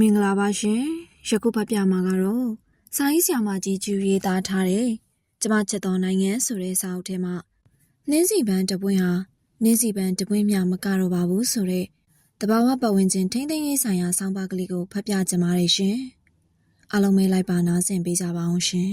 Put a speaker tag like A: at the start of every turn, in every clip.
A: မင်္ဂလာပါရှင်ယခုဖတ်ပြမှာကတော့စာရေးဆရာမကြီးကျူရေးသားထားတဲ့ကျမချက်တော်နိုင်ငံဆိုတဲ့စာအုပ်ထဲမှာနင်းစီပန်းတပွင့်ဟာနင်းစီပန်းတပွင့်မြမကတော့ပါဘူးဆိုတဲ့တဘာဝပတ်ဝန်းကျင်ထိမ့်သိမ်းရေးဆိုင်ရာစောင်းပါကလေးကိုဖတ်ပြကြပါရရှင်အားလုံးပဲလိုက်ပါနားဆင်ပေးကြပါအောင်ရှင်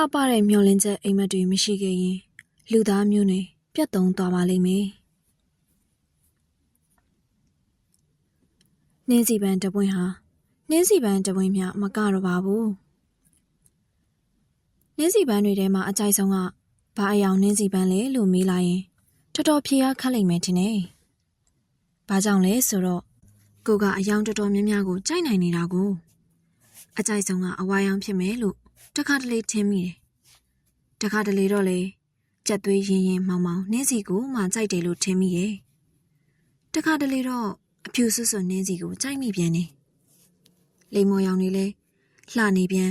A: လှပတဲ့မျောလင်းချက်အိမ်မက်တွေမရှိခဲ့ရင်လူသားမျိုးတွေပြတ်တုံသွားပါလိမ့်မယ်။နှင်းစီပန်းတပွင့်ဟာနှင်းစီပန်းတပွင့်မြမကတော့ပါဘူး။နှင်းစီပန်းတွေထဲမှာအကြိုက်ဆုံးကဘာအယောင်နှင်းစီပန်းလဲလို့မေးလိုက်ရင်တော်တော်ဖြေရခက်လိမ့်မယ်ထင်တယ်။ဘာကြောင့်လဲဆိုတော့ကိုကအယောင်တော်တော်များများကိုကြိုက်နိုင်နေတာကိုအကြိုက်ဆုံးကအဝါရောင်ဖြစ်မယ်လို့ တခါတလေထင်းမိတယ်။တခါတလေတော့လေကြက်သွေးရင်ရင်မောင်မောင်နှင်းစီကိုမှကြိုက်တယ်လို့ထင်မိရဲ့။တခါတလေတော့အဖြူဆွဆွနှင်းစီကိုကြိုက်မိပြန်တယ်။လိမ္မော်ရောင်တွေလည်းလှနေပြန်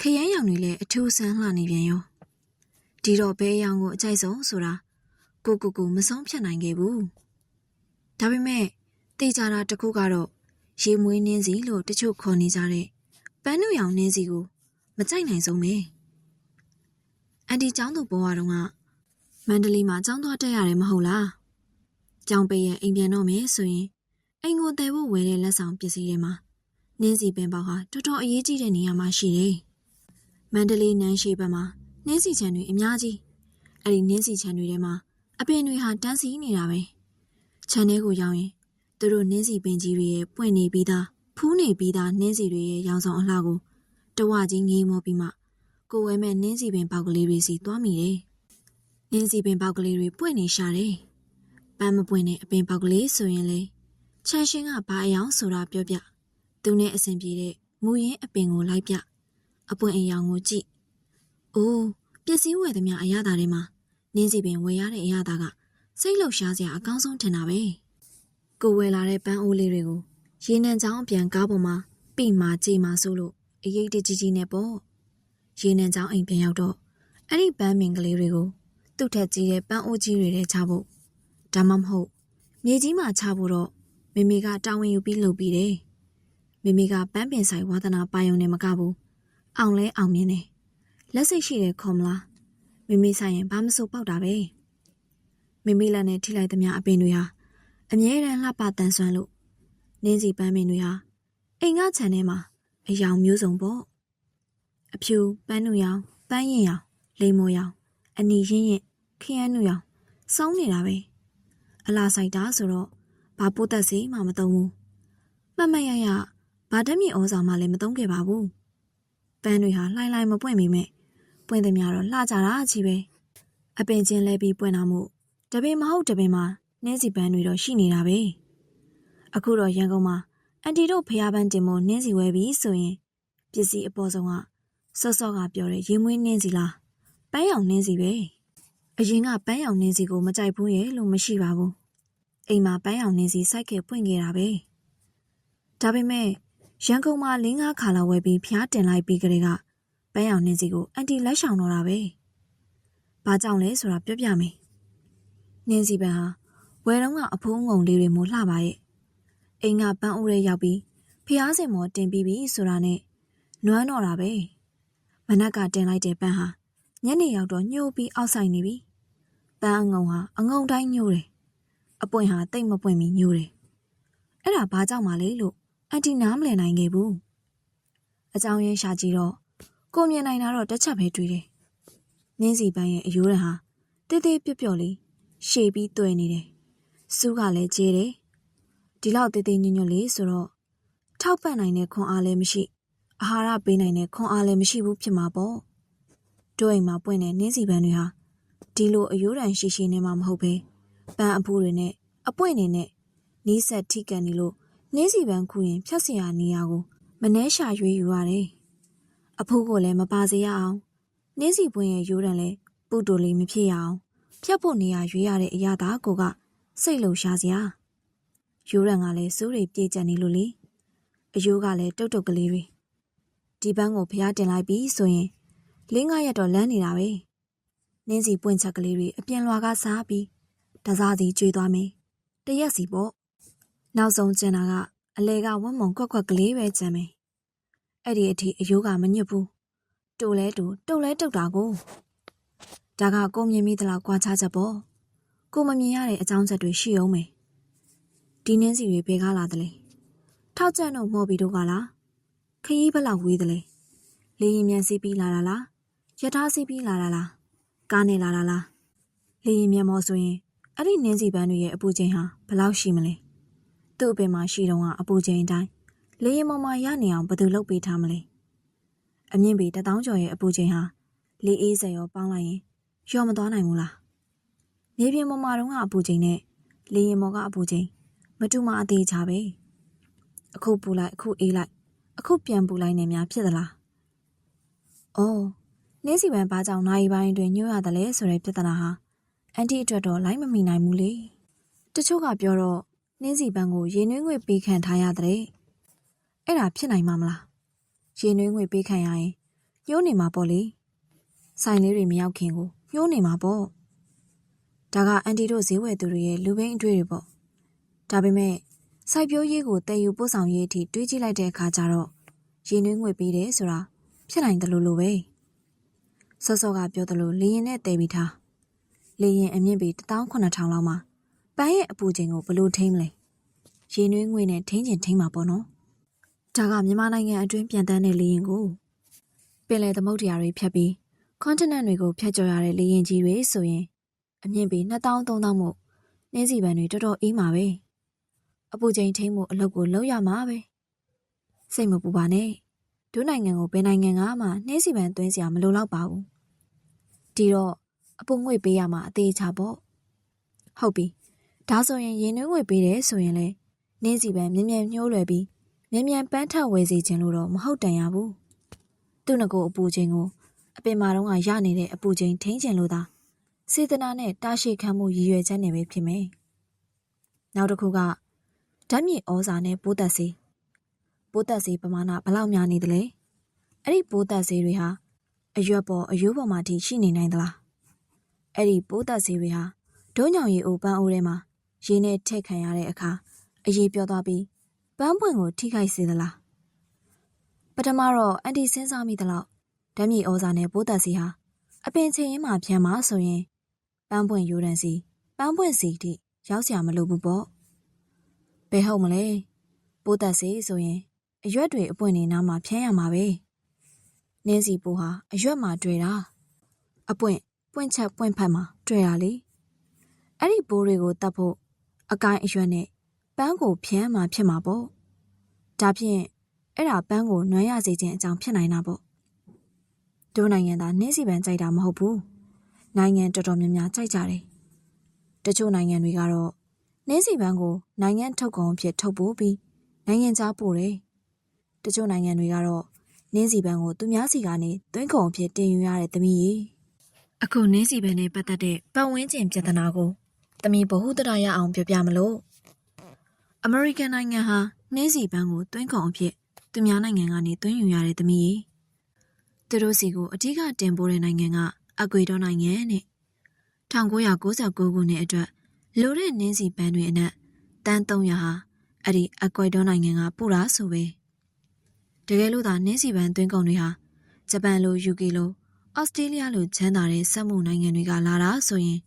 A: ခရမ်းရောင်တွေလည်းအထူးဆန်းလှနေပြန်ရော။ဒီတော့ဘဲရောင်ကိုအကြိုက်ဆုံးဆိုတာကိုကိုကိုမဆုံးဖြတ်နိုင်ခဲ့ဘူး။ဒါပေမဲ့တေချာတာတစ်ခုကတော့ရေမွေးနှင်းစီလို့တချို့ခေါ်နေကြတဲ့ပန်းနုရောင်နှင်းစီကို မကြိုက်နိုင်ဆုံးပဲအန်တီကျောင်းသူဘွားတော်ကမန္တလေးမှာကျောင်းသွားတက်ရတယ်မဟုတ်လားကျောင်းပိတ်ရင်အိမ်ပြန်တော့မယ်ဆိုရင်အိမ်ကိုတည်ဖို့ဝယ်တဲ့လက်ဆောင်ပစ္စည်းတွေမှာနင်းစီပင်ပေါက်ဟာတော်တော်အရေးကြီးတဲ့နေရာမှာရှိတယ်မန္တလေးနန်းရှိဘက်မှာနင်းစီချံတွေအများကြီးအဲ့ဒီနင်းစီချံတွေထဲမှာအပင်တွေဟာတန်းစီနေတာပဲခြံထဲကိုရောက်ရင်သူတို့နင်းစီပင်ကြီးတွေရဲ့ပွင့်နေပြီးသားဖူးနေပြီးသားနင်းစီတွေရဲ့ရောင်ဆောင်အလှကို တဝကြီးငေးမောပြီးမှကိုဝဲမဲ့နင်းစီပင်ပေါက်ကလေးတွေစီသွားမိတယ်။နင်းစီပင်ပေါက်ကလေးတွေပွင့်နေရှာတယ်။ပန်းမပွင့်တဲ့အပင်ပေါက်ကလေးဆိုရင်လေချန်ရှင်ကဘာအယောင်ဆိုတာပြောပြ။သူနဲ့အဆင်ပြေတဲ့မူရင်းအပင်ကိုလိုက်ပြ။အပွင့်အယောင်ကိုကြည့်။အိုးပစ္စည်းဝယ်သမျှအရသာတွေမှာနင်းစီပင်ဝယ်ရတဲ့အရသာကစိတ်လှုပ်ရှားစရာအကောင်းဆုံးထင်တာပဲ။ကိုဝယ်လာတဲ့ပန်းအိုးလေးတွေကိုရေနံချောင်းအပြန်ကားပေါ်မှာပြီမာကြည်မာဆိုလို့ အရေးတကြီးကြီးနဲ့ပေါ့ရေနံချောင်းအိမ်ပြန်ရောက်တော့အဲ့ဒီပန်းမင်ကလေးတွေကိုသူ့ထက်ကြီးတဲ့ပန်းအိုးကြီးတွေထဲချဖို့ဒါမှမဟုတ်မြေကြီးမှာချဖို့တော့မိမိကတာဝန်ယူပြီးလုပ်ပြီးတယ်မိမိကပန်းပင်ဆိုင်ဝါသနာပါယုံနဲ့မကဘူးအောင်လဲအောင်မြင်တယ်လက်စိတ်ရှိတယ်ခေါ်မလားမိမိဆိုင်ရင်ဘာမဆိုပေါက်တာပဲမိမိလက်နဲ့ထိလိုက်သမျှအပင်တွေဟာအမြဲတမ်းလှပတန်ဆွမ်းလို့နင်းစီပန်းပင်တွေဟာအိမ်ကခြံထဲမှာ အယောင်မျိုးစုံပေါ့အဖြူပန်းနုရောင်ပန်းရင်ရောင်လိမ္မော်ရောင်အနီရင်းရင်ခရမ်းနုရောင်စောင်းနေတာပဲအလားဆိုင်တာဆိုတော့ဘာပိုးသက်စီမှမသုံးဘူးမှတ်မှတ်ရရဘာတက်မြေဩဇာမှလည်းမသုံးခဲ့ပါဘူးပန်းတွေဟာလှိုင်းလှိုင်းမပွင့်မိမဲ့ပွင့်သမျှတော့လှကြတာကြီးပဲအပင်ချင်းလဲပြီးပွင့်တာမို့တပင်မဟုတ်တပင်မှာနှင်းစီပန်းတွေတော့ရှိနေတာပဲအခုတော့ရန်ကုန်မှာ အန်တီတို့ဖျားပန်းတင်မို့နင်းစီဝဲပြီဆိုရင်ပစ္စည်းအပေါ်ဆုံးကစော့စော့ကပြောတဲ့ရေမွေးနင်းစီလားပန်းရောင်နင်းစီပဲအရင်ကပန်းရောင်နင်းစီကိုမကြိုက်ဘူးရဲ့လို့မရှိပါဘူးအိမ်မှာပန်းရောင်နင်းစီစိုက်ခဲ့ပွင့်ခဲ့တာပဲဒါပေမဲ့ရန်ကုန်မှာလင်းကားခါလာဝဲပြီးဖျားတင်လိုက်ပြီးကလေးကပန်းရောင်နင်းစီကိုအန်တီလက်ဆောင်တော့တာပဲဘာကြောင့်လဲဆိုတာပြောပြမယ်နင်းစီပန်းဟာဝယ်တော့ကအဖိုးငုံလေးတွေမို့လှပါရဲ့ အိမ်ကပန်းအိုးရဲရောက်ပြီးဖျားစင်မော်တင်ပြီးပြီဆိုတာနဲ့နွမ်းတော့တာပဲမနက်ကတင်လိုက်တဲ့ပန်းဟာညနေရောက်တော့ညှိုးပြီးအောက်ဆိုင်နေပြီပန်းအငုံဟာအငုံတိုင်းညှိုးတယ်အပွင့်ဟာတိတ်မပွင့်ပြီးညှိုးတယ်အဲ့ဒါဘာကြောင့်မလဲလို့အန်တီနားမလည်နိုင်ခဲ့ဘူးအကြောင်းရင်းရှာကြည့်တော့ကိုမြင်နိုင်တာတော့တစ်ချက်ပဲတွေ့တယ်နင်းစီပန်းရဲ့အယိုးရဟာတေးသေးပြက်ပြက်လေးရှေ့ပြီးတွေ့နေတယ်စူးကလည်းကျဲတယ် ဒီလောက်တည်တည်ညွညွလေးဆိုတော့ထောက်ပံ့နိုင်တဲ့ခွန်အားလည်းမရှိအာဟာရပေးနိုင်တဲ့ခွန်အားလည်းမရှိဘူးဖြစ်မှာပေါ့တို့အိမ်မှာပွင့်တဲ့နင်းစီပန်းတွေဟာဒီလိုအယိုးတန်ရှိရှိနေမှာမဟုတ်ပဲပန်းအဖိုးတွေနဲ့အပွင့်တွေနဲ့နီးဆက်ထိကန်နေလို့နင်းစီပန်းခုရင်ဖြတ်စရာနေရာကိုမနှဲရှာရွေးယူရတယ်အဖိုးကိုလည်းမပါစေရအောင်နင်းစီပွင့်ရဲ့ယိုးတန်လည်းပုတ်တိုလေးမဖြစ်ရအောင်ဖြတ်ဖို့နေရာရွေးရတဲ့အရာသာကိုကစိတ်လုံရှားစရာ ရိုးရံကလည်းစိုးရိမ်ပြေကျက်နေလို့လေအယိုးကလည်းတုတ်တုတ်ကလေးတွေဒီပန်းကိုဖျားတင်လိုက်ပြီဆိုရင်လင်းငါရက်တော့လန်းနေတာပဲနင်းစီပွင့်ချက်ကလေးတွေအပြင်လွာကစားပြီးတစားစီကျွေးသွားမယ်တရက်စီပေါ့နောက်ဆုံးကျန်တာကအလဲကဝတ်မုံကွက်ကွက်ကလေးပဲကျန်မယ်အဲ့ဒီအထိအယိုးကမညစ်ဘူးတူလဲတူတုတ်လဲတုတ်တာကိုဒါကကိုမြင်မိသလောက်ကြွားချချက်ပေါ့ကိုမမြင်ရတဲ့အကြောင်းချက်တွေရှိအောင်မယ် ဒီနင်းစီတွေဘယ်ကလာသလဲထောက်ကျန်တော့မော်ဘီတို့ကလားခရီးဘလောက်ဝေးသလဲလေရင်မြန်စီးပြီးလာတာလားရထားစီးပြီးလာတာလားကားနဲ့လာတာလားလေရင်မြန်မော်ဆိုရင်အဲ့ဒီနင်းစီပန်းတွေရဲ့အပူချိန်ဟာဘယ်လောက်ရှိမလဲသူ့အပင်မှာရှိတော့ကအပူချိန်အတိုင်းလေရင်မော်မှာရနေအောင်ဘယ်သူလုပ်ပေးထားမလဲအမြင့်ပေတထောင်ကျော်ရဲ့အပူချိန်ဟာလေအေးစက်ရောပေါင်းလိုက်ရင်လျော့မသွားနိုင်ဘူးလားနေပြင်ပေါ်မှာတော့ကအပူချိန်နဲ့လေရင်မော်ကအပူချိန် မတူမအသေးချပဲအခုပူလိုက်အခုအေးလိုက်အခုပြန်ပူလိုက်နေများဖြစ်သလား။အော်နင်းစီပန်ဘာကြောင့်နိုင်ပိုင်းတွင်ညှို့ရတယ်လဲဆိုတဲ့ပြဿနာဟာအန်တီအတွက်တော့လိုက်မမီနိုင်ဘူးလေ။တချို့ကပြောတော့နင်းစီပန်ကိုရေနွေးငွေပေးခံထားရတဲ့။အဲ့ဒါဖြစ်နိုင်မှာမလား။ရေနွေးငွေပေးခံရရင်ညှို့နေမှာပေါ့လေ။ဆိုင်လေးတွေမရောက်ခင်ကိုညှို့နေမှာပေါ့။ဒါကအန်တီတို့ဈေးဝယ်သူတွေရဲ့လူဘိန်းအတွေ့တွေပေါ့။ ဒါပေမဲ့စိုက်ပျိုးရေးကိုတည်ယူပို့ဆောင်ရေးအထိတွေးကြည့်လိုက်တဲ့အခါကျတော့ရေနွေးငွေပေးတယ်ဆိုတာဖြစ်နိုင်တယ်လို့လိုပဲစောစောကပြောတယ်လို့လေရင်နဲ့တည်ပြီးသားလေရင်အမြင့်ပေ18000လောက်မှာပန်းရဲ့အပူချိန်ကိုဘလို့ထိမ့်မလဲရေနွေးငွေနဲ့ထိန်းချင်ထိန်းမှာပေါ့နော်ဒါကမြန်မာနိုင်ငံအတွင်းပြန်တန်းတဲ့လေရင်ကိုပင်လယ်သမုဒ္ဒရာတွေဖြတ်ပြီးကွန်တီနန့်တွေကိုဖြတ်ကျော်ရတဲ့လေရင်ကြီးတွေဆိုရင်အမြင့်ပေ2000 3000မို့နှင်းစီပန်းတွေတော်တော်အေးမှာပဲ အပူချိန်ထိန်းမှုအလုပ်ကိုလုပ်ရမှာပဲစိတ်မပူပါနဲ့ဒုနိုင်ငံကိုဘယ်နိုင်ငံကမှနှင်းစီပန်သွင်းစရာမလိုတော့ပါဘူးဒီတော့အပူငွေပေးရမှာအသေးချပေါ့ဟုတ်ပြီဒါဆိုရင်ရင်နှွေးငွေပေးတယ်ဆိုရင်လေနှင်းစီပန်မြ мян ညှိုးလွယ်ပြီးမြ мян ပန်းထဝယ်စီခြင်းလို့တော့မဟုတ်တန်ရဘူးသူ့ငကိုအပူချိန်ကိုအပင်မာတော့ကရနေတဲ့အပူချိန်ထိန်းခြင်းလို့သာစေတနာနဲ့တာရှိခံမှုရည်ရွယ်ချက်နဲ့ပဲဖြစ်မယ်နောက်တစ်ခုက ဓာတ်မြင့်ဩဇာနဲ့ပိုးသက်ဆေးပိုးသက်ဆေးပမာဏဘလောက်များနေသလဲအဲ့ဒီပိုးသက်ဆေးတွေဟာအရွက်ပေါ်အရိုးပေါ်မှာထိရှိနေနိုင်သလားအဲ့ဒီပိုးသက်ဆေးတွေဟာဒုံညောင်ရေအိုပန်းအိုးထဲမှာရေနဲ့ထည့်ခံရတဲ့အခါအရေးပြောသွားပြီးပန်းပွင့်ကိုထိခိုက်စေသလားပထမတော့အန်တီစဉ်းစားမိသလောက်ဓာတ်မြေဩဇာနဲ့ပိုးသက်စီဟာအပင်ချင်ရင်မှပြန်မဆိုရင်ပန်းပွင့်ရိုးတန်းစီပန်းပွင့်စီထိရောက်စရာမလိုဘူးပေါ့ ဘယ်ဟုတ်မလဲပိုးသက်စီဆိုရင်အရွက်တွေအပွင့်နေနားမှာဖြန်းရမှာပဲနင်းစီပိုးဟာအရွက်မှာတွေ့တာအပွင့်ပွင့်ချက်ပွင့်ဖက်မှာတွေ့တာလေအဲ့ဒီပိုးတွေကိုတတ်ဖို့အကိုင်းအရွက်နဲ့ပန်းကိုဖြန်းမှာဖြစ်မှာပေါ့ဒါဖြင့်အဲ့ဒါပန်းကိုနွမ်းရစေခြင်းအကြောင်းဖြစ်နိုင်တာပေါ့တို့နိုင်ငံသားနင်းစီပန်ကြိုက်တာမဟုတ်ဘူးနိုင်ငံတော်တော်များများကြိုက်ကြတယ်တချို့နိုင်ငံတွေကတော့ နင်းစီပန်းကိုနိုင်ငံထုတ်ကုန်အဖြစ်ထုတ်ပိုးပြီးနိုင်ငံခြားပို့တယ်တချို့နိုင်ငံတွေကတော့နင်းစီပန်းကိုသူများစီကနေသွင်းကုန်အဖြစ်တင်ယူရတဲ့သမီးကြီးအခုနင်းစီပန်းနဲ့ပတ်သက်တဲ့ပတ်ဝန်းကျင်ပြဿနာကိုသမီးဘ ഹു တရရအောင်ပြောပြမလို့အမေရိကန်နိုင်ငံဟာနင်းစီပန်းကိုသွင်းကုန်အဖြစ်သူများနိုင်ငံကနေသွင်းယူရတဲ့သမီးကြီးသူတို့စီကိုအထူးကတင်ပို့တဲ့နိုင်ငံကအကွေဒေါနိုင်ငံနဲ့1999ခုနှစ်အတွက် လိုတဲ့နင်းစီပန်းတွေအနက်တန်း300ဟာအဲ့ဒီအကွေဒေါနိုင်ငံကပို့တာဆိုပဲတကယ်လို့သာနင်းစီပန်းသွင်းကုန်တွေဟာဂျပန်လို UK လိုဩစတြေးလျလိုချမ်းသာတဲ့စက်မှုနိုင်ငံတွေကလာတာဆိုရင်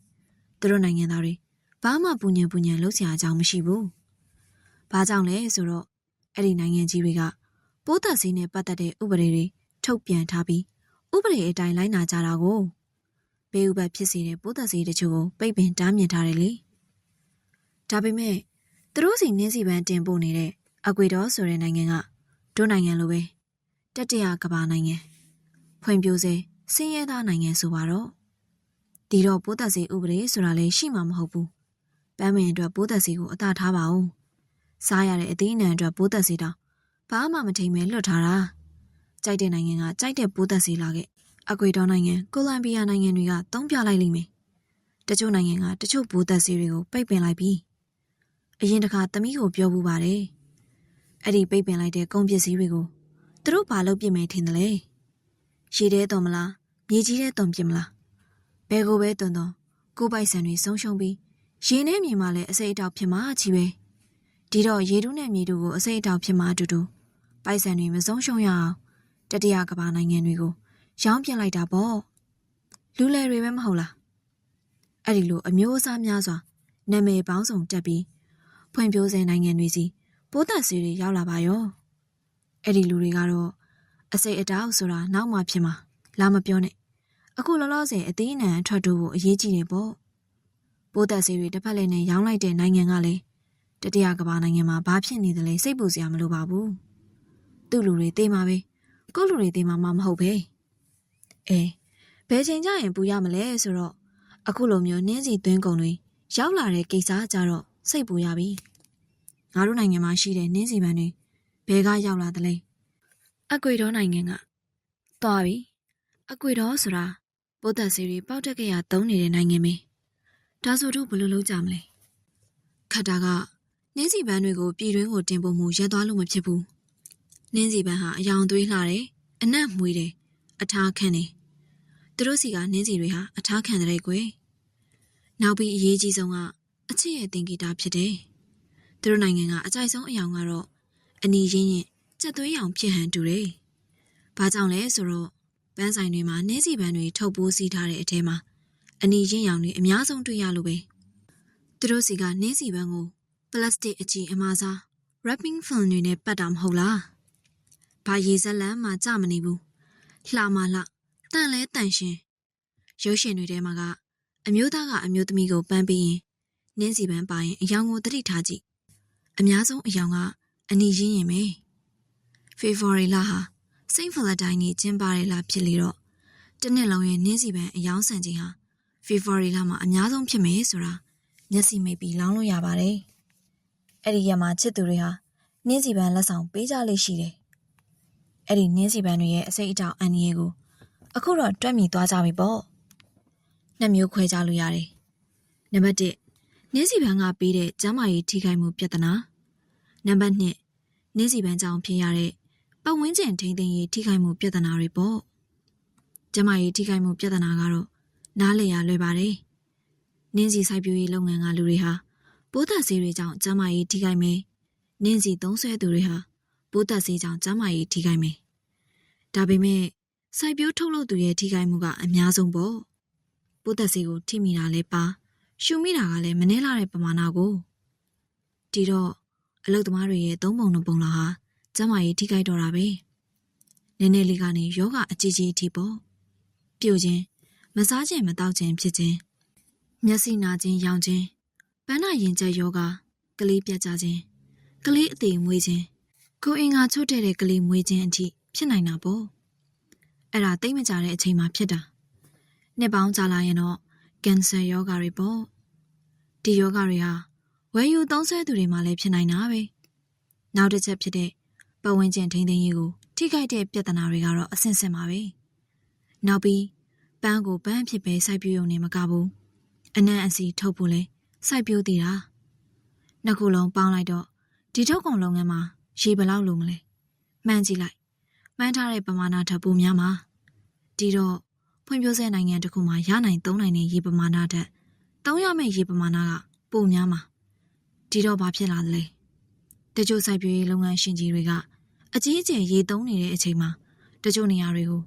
A: သူတို့နိုင်ငံသားတွေဘာမှပူညံပူညံလုပ်စရာအကြောင်းမရှိဘူး။ဘာကြောင့်လဲဆိုတော့အဲ့ဒီနိုင်ငံကြီးတွေကပိုးသက်စည်းနဲ့ပတ်သက်တဲ့ဥပဒေတွေထုတ်ပြန်ထားပြီးဥပဒေအတိုင်းလိုက်နာကြတာကိုဘေးဥပတ်ဖြစ်စေတဲ့ပိုးသက်စည်းတချို့ကိုပိတ်ပင်တားမြစ်ထားတယ်လေ။ ဒါပေမဲ့သူတို့စီနင်းစီပန်းတင်ပို့နေတဲ့အကွေဒေါဆိုတဲ့နိုင်ငံကတို့နိုင်ငံလိုပဲတတရကဘာနိုင်ငံဖွံ့ဖြိုးစေဆင်းရဲသားနိုင်ငံဆိုပါတော့ဒီတော့ပိုးသက်စီဥပဒေဆိုတာလည်းရှိမှာမဟုတ်ဘူးပန်းမင်အတွက်ပိုးသက်စီကိုအသာထားပါဦးစားရတဲ့အသီးအနှံအတွက်ပိုးသက်စီတောင်ဘာမှမထိမ်မဲလွတ်ထားတာကြိုက်တဲ့နိုင်ငံကကြိုက်တဲ့ပိုးသက်စီလာခဲ့အကွေဒေါနိုင်ငံကိုလံဘီယာနိုင်ငံတွေကတုံးပြလိုက်လိမ့်မယ်တချို့နိုင်ငံကတချို့ဘူသက်စီတွေကိုပိတ်ပင်လိုက်ပြီ အရင်တစ်ခါသမီးကိုပြောဘူးပါတယ်အဲ့ဒီပိတ်ပင်လိုက်တဲ့ကုန်ပစ္စည်းတွေကိုသူတို့ဘာလုပ်ပြစ်မယ်ထင်တယ်လဲရှည်တဲ့တော်မလားမြေကြီးတဲ့တုံပြစ်မလားဘယ်ကိုပဲတွန်တွန်ကိုယ်ပိုက်ဆံတွေဆုံးရှုံးပြီးရေနဲ့မြေမှာလည်းအစိတ်အတောက်ဖြစ်မှာချီပဲဒီတော့ရေတူးနဲ့မြေတူးကိုအစိတ်အတောက်ဖြစ်မှာအတူတူပိုက်ဆံတွေမဆုံးရှုံးရအောင်တတိယကမ္ဘာနိုင်ငံတွေကိုရောင်းပြလိုက်တာပေါ့လူလယ်တွေပဲမဟုတ်လားအဲ့ဒီလိုအမျိုးအစားများစွာနာမည်ပေါင်းစုံတက်ပြီး ဖွံ့ဖြိုးဆဲနိုင်ငံတွေစီပိုးသက်စီတွေရောက်လာပါရောအဲ့ဒီလူတွေကတော့အစိတ်အတောက်ဆိုတာနောက်မှဖြစ်မှာလာမပြောနဲ့အခုလောလောဆယ်အသေးအနံအထွက်တို့ကိုအရေးကြီးနေပေါ့ပိုးသက်စီတွေတစ်ဖက်လည်းနဲ့ရောင်းလိုက်တဲ့နိုင်ငံကလည်းတတိယကမ္ဘာနိုင်ငံမှာဘာဖြစ်နေသလဲစိတ်ပူစရာမလိုပါဘူးသူ့လူတွေတေးမှာပဲကိုယ့်လူတွေတေးမှာမှမဟုတ်ပဲအဲဘယ်ချိန်ကျရင်ပူရမလဲဆိုတော့အခုလိုမျိုးနင်းစီသွင်းကုန်တွေရောက်လာတဲ့ကိစ္စကြတော့ စိတ်ပူရပြီငါတို့နိုင်ငံမှာရှိတဲ့နင်းစီပန်းတွေဘယ်ကရောက်လာသလဲအကွေတော်နိုင်ငံကသွားပြီအကွေတော်ဆိုတာဗုဒ္ဓစီရီပေါက်တက်ကရသုံးနေတဲ့နိုင်ငံပဲဒါဆိုတို့ဘယ်လိုလုပ်ကြမလဲခတ်တာကနင်းစီပန်းတွေကိုပြည်တွင်းကိုတင်ပို့မှုရပ်သွားလို့မဖြစ်ဘူးနင်းစီပန်းဟာအယောင်သွေးလှတယ်အနက်မွေးတယ်အထားခန့်တယ်သူတို့စီကနင်းစီတွေဟာအထားခံတဲ့ကွယ်နောက်ပြီးအရေးကြီးဆုံးက အချစ်ရဲ့တင်ဂီတာဖြစ်တယ်သူတို့နိုင်ငံကအကြိုက်ဆုံးအယောင်ကတော့အနီရင်းရင်ကြက်သွေးရောင်ဖြစ်ဟန်တူတယ်ဘာကြောင့်လဲဆိုတော့ပန်းဆိုင်တွေမှာနင်းစီပန်းတွေထုတ်ပိုးစီးထားတဲ့အထဲမှာအနီရင်းရောင်တွေအများဆုံးတွေ့ရလို့ပဲသူတို့စီကနင်းစီပန်းကိုပလတ်စတစ်အကြီးအမားစား wrapping film တွေနဲ့ပတ်တာမဟုတ်လားဘာရေဇက်လန်မှကြမနေဘူးလှမလှတန်လဲတန်ရှင်ရုပ်ရှင်တွေထဲမှာကအမျိုးသားကအမျိုးသမီးကိုပန်းပြီးရင် နင်းစီပန်းပါရင်အယောင်ကိုတတိထားကြည့်အများဆုံးအယောင်ကအနီရင်းရင်ပဲဖေဖော်ဝါရီလဟာစိန့်ဖလက်တိုင်းကြီးကျင်းပတဲ့လဖြစ်လေတော့တစ်နှစ်လုံးရဲ့နင်းစီပန်းအယောင်ဆန်ခြင်းဟာဖေဖော်ဝါရီလမှာအများဆုံးဖြစ်မယ်ဆိုတာမျက်စိမိတ်ပြီးလောင်းလို့ရပါတယ်အဲ့ဒီရက်မှာချစ်သူတွေဟာနင်းစီပန်းလက်ဆောင်ပေးကြလိမ့်ရှိတယ်အဲ့ဒီနင်းစီပန်းတွေရဲ့အစိတ်အတောင်အန်ဒီရဲ့ကိုအခုတော့တွက်မိသွားကြပြီပေါ့နှစ်မျိုးခွဲကြလို့ရတယ်နံပါတ်1 နင်းစီပန်းကပေးတဲ့ကျမ်းမာရေးထိခိုက်မှုပြဿနာနံပါတ်2နင်းစီပန်းကြောင့်ဖြစ်ရတဲ့ပတ်ဝန်းကျင်ထိန်းသိမ်းရေးထိခိုက်မှုပြဿနာတွေပေါ့ကျမ်းမာရေးထိခိုက်မှုပြဿနာကတော့နားလည်ရလွယ်ပါတယ်နင်းစီစိုက်ပျိုးရေးလုပ်ငန်းကလူတွေဟာပိုးသက်ဆေးတွေကြောင့်ကျမ်းမာရေးထိခိုက်မယ်နင်းစီသုံးဆွဲသူတွေဟာပိုးသက်ဆေးကြောင့်ကျမ်းမာရေးထိခိုက်မယ်ဒါပေမဲ့စိုက်ပျိုးထုတ်လုပ်သူရဲ့ထိခိုက်မှုကအများဆုံးပေါ့ပိုးသက်စီကိုထိမိတာလည်းပါ ရှူမိတာကလည်းမနှဲလာတဲ့ပမာဏကိုဒီတော့အလုတ်သမားတွေရဲ့သုံးပုံနှစ်ပုံလောက်ဟာကျမကြီးထိခိုက်တော့တာပဲနည်းနည်းလေးကနေယောဂအကြီးကြီးအထိပေါ့ပြိုခြင်းမစားခြင်းမတောက်ခြင်းဖြစ်ခြင်းမျက်စိနာခြင်းရောင်ခြင်းပန်းနာရင်ကျက်ယောဂကလေးပြတ်ကြခြင်းကလေးအသေးမွေးခြင်းကိုယ်အင်္ဂါချို့တဲ့တဲ့ကလေးမွေးခြင်းအထိဖြစ်နိုင်တာပေါ့အဲ့ဒါတိတ်မကြတဲ့အချိန်မှာဖြစ်တာနှစ်ပေါင်းကြာလာရင်တော့ ကင်ဆာယောဂါတွေပေါ့ဒီယောဂါတွေဟာဝယ်ယူသုံးဆွဲသူတွေမှာလည်းဖြစ်နိုင်တာပဲနောက်တစ်ချက်ဖြစ်တဲ့ပတ်ဝန်းကျင်ထိန်းသိမ်းရေးကိုထိခိုက်တဲ့ပြဿနာတွေကတော့အဆင့်ဆင့်ပါပဲနောက်ပြီးပန်းကိုပန်းဖြစ်ပဲစိုက်ပျိုးရုံနဲ့မကဘူးအနံ့အစီထုတ်ဖို့လဲစိုက်ပျိုးသေးတာနှစ်ခုလုံးပေါင်းလိုက်တော့ဒီထုတ်ကုန်လုပ်ငန်းမှာရေဘယ်လောက်လိုမလဲမှန်းကြည့်လိုက်မှန်းထားတဲ့ပမာဏထပ်ပိုများမှာဒီတော့ ဖွံ့ဖြိုးဆဲနိုင်ငံတစ်ခုမှာရနိုင်သုံးနိုင်တဲ့ရေပမာဏထက်သုံးရမယ့်ရေပမာဏကပိုများမှာဒီတော့ဘာဖြစ်လာသလဲတချို့စိုက်ပျိုးရေးလုပ်ငန်းရှင်ကြီးတွေကအကြီးအကျယ်ရေသုံးနေတဲ့အချိန်မှာတချို့နေရာတွေကို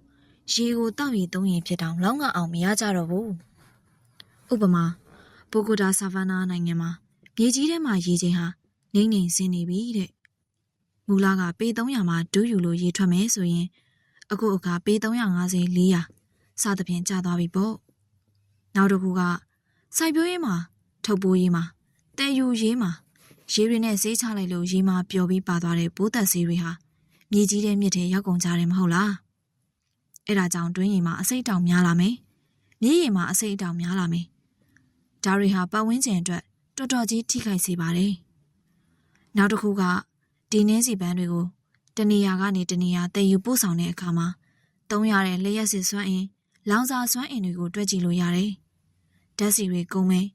A: ရေကိုတောက်ရီသုံးရင်ဖြစ်တောင်လောင်းကအောင်မရကြတော့ဘူးဥပမာဘိုဂိုတာဆာဗာနာနိုင်ငံမှာမြေကြီးထဲမှာရေချိန်ဟာနေနေဆင်းနေပြီတဲ့မူလာကပေ300မှာဒူးယူလို့ရေထွက်မယ်ဆိုရင်အခုအခါပေ350 400 စသဖြင့်ကျသွားပြီပေါ့နောက်တစ်ခုကစိုက်ပျိုးရေးမှာထုတ်ပိုးရေးမှာတဲယူရေးမှာရေတွေနဲ့ဆေးချလိုက်လို့ရေမှာပျော်ပြီးပါသွားတဲ့ပိုးသက်ဆေးတွေဟာမြေကြီးထဲမြစ်ထဲရောက်ကုန်ကြတယ်မဟုတ်လားအဲ့ဒါကြောင့်တွင်းရီမှာအစိတ်တောင်များလာမယ်မြေရီမှာအစိတ်တောင်များလာမယ်ဒါတွေဟာပတ်ဝန်းကျင်အတွက်တော်တော်ကြီးထိခိုက်စေပါတယ်နောက်တစ်ခုကဒီနှင်းစီပန်းတွေကိုတနေရာကနေတနေရာတည်ယူပို့ဆောင်တဲ့အခါမှာသုံးရတဲ့လျှက်စစ်စွမ်းအင် လောင်စာစွမ်းအင်တွေကိုတွက်ကြည့်လို့ရတယ်ဓာတ်စီတွေကုန်မယ်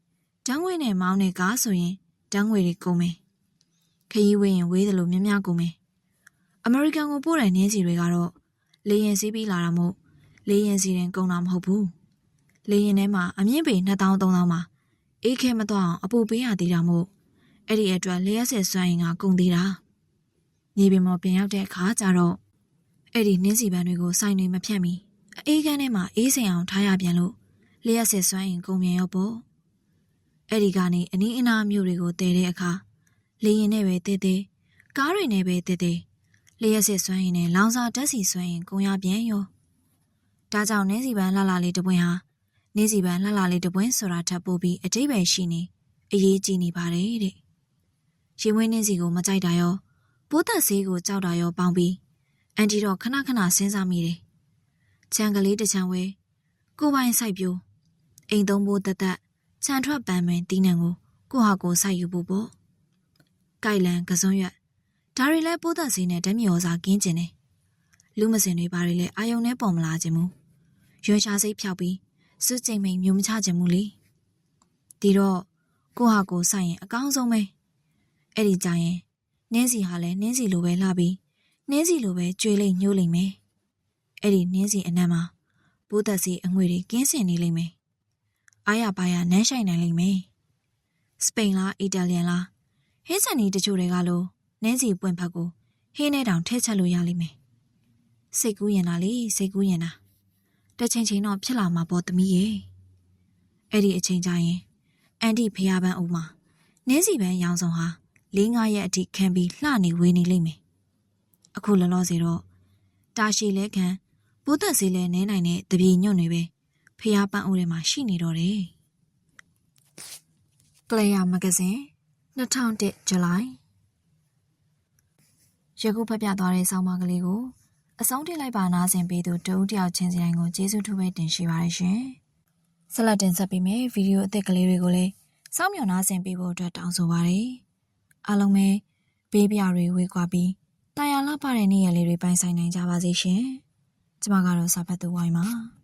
A: တန်းငွေနဲ့မောင်းတဲ့ကားဆိုရင်တန်းငွေတွေကုန်မယ်ခရီးဝေးရင်ဝေးတယ်လို့များများကုန်မယ်အမေရိကန်ကိုပို့တဲ့နင်းစီတွေကတော့လေရင်စီးပြီးလာတာမို့လေရင်စီတင်ကုန်တာမဟုတ်ဘူးလေရင်ထဲမှာအမြင့်ပေ2000 3000မှာအေးခဲမတော့အောင်အပူပေးရသေးတာမို့အဲ့ဒီအတွက်လျှက်ဆက်စွမ်းရင်ကကုန်သေးတာမြေပြင်ပေါ်ပြန်ရောက်တဲ့အခါကျတော့အဲ့ဒီနင်းစီပန်းတွေကိုစိုင်းနေမဖြတ်မီ အေးကန်းထဲမှာအေးစိမ်အောင်ထားရပြန်လို့လျှက်ဆက်စွမ်းရင်ကုန်မြန်ရောပေါ့အဲ့ဒီကနေအနည်းအနားမျိုးတွေကိုတည်တဲ့အခါလေရင်နဲ့ပဲတည်တည်ကားတွေနဲ့ပဲတည်တည်လျှက်ဆက်စွမ်းရင်နဲ့လောင်စာတက်စီစွမ်းရင်ကုန်ရပြန်ရောဒါကြောင့်နင်းစီပန်းလှလှလေးတစ်ပွင့်ဟာနင်းစီပန်းလှလှလေးတစ်ပွင့်ဆိုတာထပ်ပို့ပြီးအတိတ်ပဲရှိနေအရေးကြီးနေပါတယ်တဲ့ရင်ဝင်းနင်းစီကိုမကြိုက်တာရောပိုးသက်ဆေးကိုကြောက်တာရောပေါင်းပြီးအန်တီတော့ခဏခဏစဉ်းစားမိတယ် ချံကလေးတစ်ချံဝဲကိုပိုင်ဆိုင်ပြိုးအိမ်သုံးဖို့တသက်ခြံထွက်ပန်းမင်တီးနှံကိုကိုဟာကိုစိုက်ယူဖို့ပေါ့ကြိုက်လန်ကစွန်းရွက်ဒါတွေလဲပိုးသက်ဆေးနဲ့ဓမြော်စာကင်းကျင်တယ်လူမစင်တွေဘာတွေလဲအာယုံနဲ့ပေါ်မလာခြင်းမူရွှေချာစိတ်ဖြောက်ပြီးစွတ်ချိန်မိန်မျိုးမချခြင်းမူလေဒီတော့ကိုဟာကိုစိုက်ရင်အကောင်းဆုံးပဲအဲ့ဒီကြရင်နင်းစီဟာလဲနင်းစီလိုပဲလှပြီးနင်းစီလိုပဲကြွေးလိမ့်ညှိုးလိမ့်မယ် အဲ့ဒီနင်းစီအနက်မှာဘိုးသက်စီအငွေတွေကင်းစင်နေလိမ့်မယ်အားရပါရနန်းဆိုင်နိုင်လိမ့်မယ်စပိန်လားအီတလျန်လားဟင်းဆန်နီတချို့တွေကလို့နင်းစီပွင့်ဖက်ကိုဟင်းနဲ့တောင်ထဲချက်လို့ရလိမ့်မယ်စိတ်ကူးရင်လားလေစိတ်ကူးရင်လားတစ်ချိန်ချိန်တော့ဖြစ်လာမှာပေါ့သမီးရဲ့အဲ့ဒီအချိန်ကျရင်အန်တီဖျားပန်းဦးမှာနင်းစီပန်းရောင်စုံဟာ၄၅ရက်အထိခံပြီးလှနေဝေးနေလိမ့်မယ်အခုလောလောဆယ်တော့တာရှည်လဲခံ ဘိုးသက်စီလဲနဲနိုင်တဲ့တပြေညွန့်တွေပဲဖျားပန်းဦးထဲမှာရှိနေတော့တယ်ကလျာမဂဇင်း2001ဇူလိုင်ယခုဖတ်ပြသွားတဲ့ဆောင်းပါးကလေးကိုအဆုံးထိလိုက်ပါနာဆင်ပေးသူတဦးတယောက်ချင်းစီတိုင်းကိုကျေးဇူးထူးပဲတင်ရှိပါတယ်ရှင်။ဆက်လက်တင်ဆက်ပေးမယ်ဗီဒီယိုအသစ်ကလေးတွေကိုလည်းစောင့်မျှော်နာဆင်ပေးဖို့အတွက်တောင်းဆိုပါရစေ။အားလုံးပဲဘေးပြတွေဝေးကွာပြီးတာယာလှပတဲ့နေ့ရက်လေးတွေပိုင်ဆိုင်နိုင်ကြပါစေရှင်။ ကျမကတော့စာဖတ်သူဝိုင်းပါ။